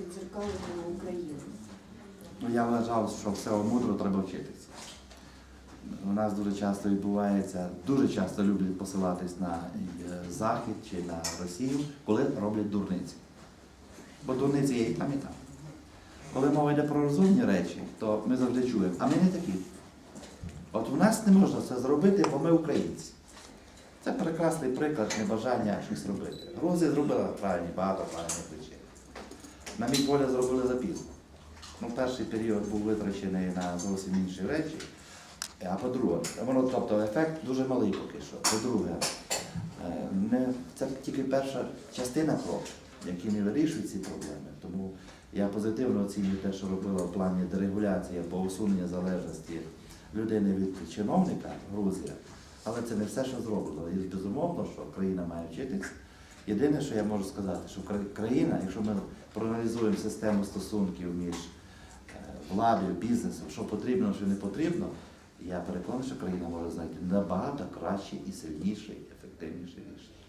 відзеркалити на Україну? Ну, я вважав, що всього мудро треба вчитися. У нас дуже часто відбувається, дуже часто люблять посилатись на е, Захід чи на Росію, коли роблять дурниці. Бо дурниці є і там, і там. Коли мова йде про розумні речі, то ми завжди чуємо, а ми не такі. От у нас не можна це зробити, бо ми українці. Це прекрасний приклад небажання щось робити. Грузія зробила правильні, багато правильних речей. На мій погляд, зробили запізно. Ну, перший період був витрачений на зовсім інші речі. А по-друге, воно, тобто ефект дуже малий поки що. По-друге, е, не, це тільки перша частина кроків, які не вирішують ці проблеми. Тому я позитивно оцінюю те, що робила в плані дерегуляції або усунення залежності людини від чиновника Грузія. Але це не все, що зроблено. І безумовно, що країна має вчитися. Єдине, що я можу сказати, що країна, якщо ми проаналізуємо систему стосунків між е, владою, бізнесом, що потрібно, що не потрібно, я переконаний, що країна може знайти набагато краще і сильніше, і ефективніше рішення.